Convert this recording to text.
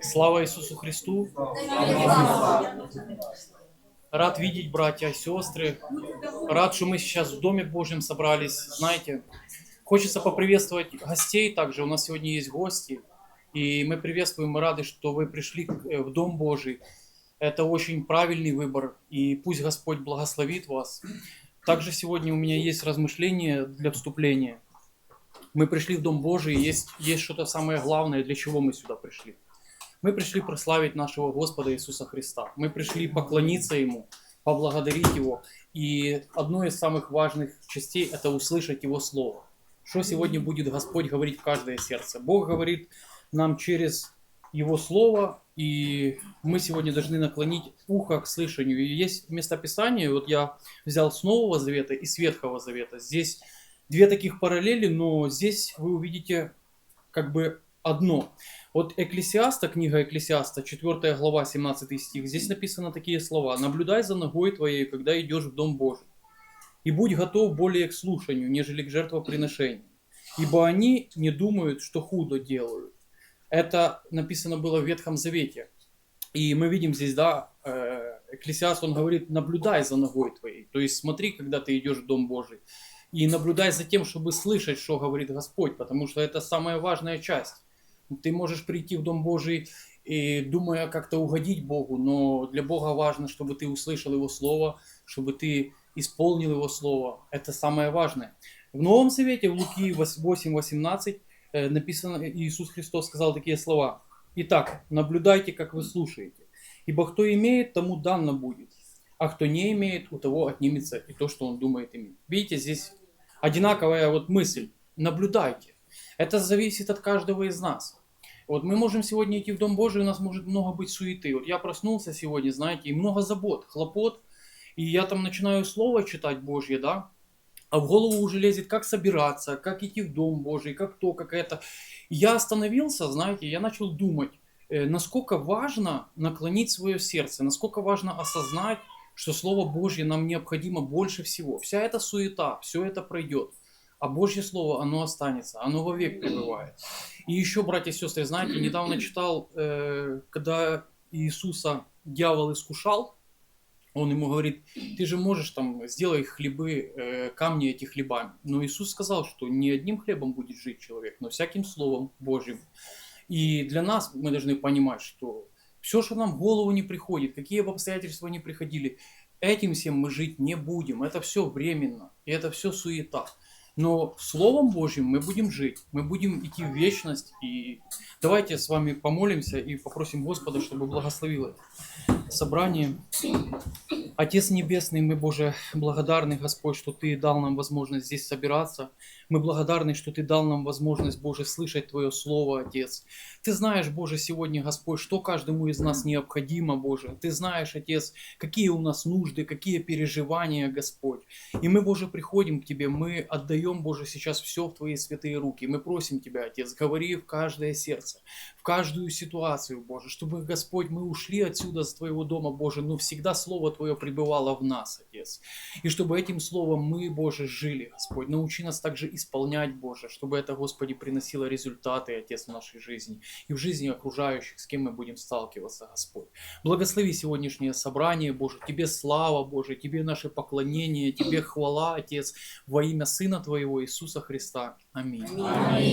Слава Иисусу Христу! Рад видеть, братья и сестры. Рад, что мы сейчас в Доме Божьем собрались. Знаете, хочется поприветствовать гостей также. У нас сегодня есть гости. И мы приветствуем, мы рады, что вы пришли э, в Дом Божий. Это очень правильный выбор. И пусть Господь благословит вас. Также сегодня у меня есть размышления для вступления. Мы пришли в Дом Божий, и есть, есть что-то самое главное, для чего мы сюда пришли. Мы пришли прославить нашего Господа Иисуса Христа. Мы пришли поклониться Ему, поблагодарить Его. И одно из самых важных частей – это услышать Его Слово. Что сегодня будет Господь говорить в каждое сердце? Бог говорит нам через Его Слово, и мы сегодня должны наклонить ухо к слышанию. И есть местописание, вот я взял с Нового Завета и с Ветхого Завета. Здесь две таких параллели, но здесь вы увидите как бы одно. Вот Экклесиаста, книга Экклесиаста, 4 глава, 17 стих, здесь написано такие слова. «Наблюдай за ногой твоей, когда идешь в Дом Божий, и будь готов более к слушанию, нежели к жертвоприношению, ибо они не думают, что худо делают». Это написано было в Ветхом Завете. И мы видим здесь, да, э, Экклесиаст, он говорит, наблюдай за ногой твоей. То есть смотри, когда ты идешь в Дом Божий. И наблюдай за тем, чтобы слышать, что говорит Господь, потому что это самая важная часть. Ты можешь прийти в Дом Божий, и, думая как-то угодить Богу, но для Бога важно, чтобы ты услышал Его Слово, чтобы ты исполнил Его Слово. Это самое важное. В Новом Завете, в Луки 8.18, э, написано, Иисус Христос сказал такие слова. Итак, наблюдайте, как вы слушаете. Ибо кто имеет, тому дано будет. А кто не имеет, у того отнимется и то, что он думает иметь. Видите, здесь одинаковая вот мысль. Наблюдайте. Это зависит от каждого из нас. Вот мы можем сегодня идти в Дом Божий, у нас может много быть суеты. Вот я проснулся сегодня, знаете, и много забот, хлопот. И я там начинаю слово читать Божье, да, а в голову уже лезет, как собираться, как идти в Дом Божий, как то, как это. Я остановился, знаете, я начал думать, э, насколько важно наклонить свое сердце, насколько важно осознать, что Слово Божье нам необходимо больше всего. Вся эта суета, все это пройдет. А Божье Слово, оно останется, оно вовек пребывает. И еще, братья и сестры, знаете, недавно читал, э, когда Иисуса дьявол искушал, он ему говорит, ты же можешь там, сделай хлебы, э, камни эти хлебами. Но Иисус сказал, что не одним хлебом будет жить человек, но всяким Словом Божьим. И для нас мы должны понимать, что все, что нам в голову не приходит, какие бы обстоятельства ни приходили, этим всем мы жить не будем. Это все временно, и это все суета. Но Словом Божьим мы будем жить, мы будем идти в вечность. И давайте с вами помолимся и попросим Господа, чтобы благословил это собрание. Отец Небесный, мы, Боже, благодарны, Господь, что Ты дал нам возможность здесь собираться. Мы благодарны, что Ты дал нам возможность, Боже, слышать Твое Слово, Отец. Ты знаешь, Боже, сегодня, Господь, что каждому из нас необходимо, Боже. Ты знаешь, Отец, какие у нас нужды, какие переживания, Господь. И мы, Боже, приходим к Тебе, мы отдаем, Боже, сейчас все в Твои святые руки. Мы просим Тебя, Отец, говори в каждое сердце, в каждую ситуацию, Боже, чтобы, Господь, мы ушли отсюда с Твоего дома, Боже, но всегда Слово Твое пребывало в нас, Отец. И чтобы этим Словом мы, Боже, жили, Господь. Научи нас также исполнять, Боже, чтобы это, Господи, приносило результаты, Отец, в нашей жизни и в жизни окружающих, с кем мы будем сталкиваться, Господь. Благослови сегодняшнее собрание, Боже, Тебе слава, Боже, Тебе наше поклонение, Тебе хвала, Отец, во имя Сына Твоего Иисуса Христа. Аминь. Аминь.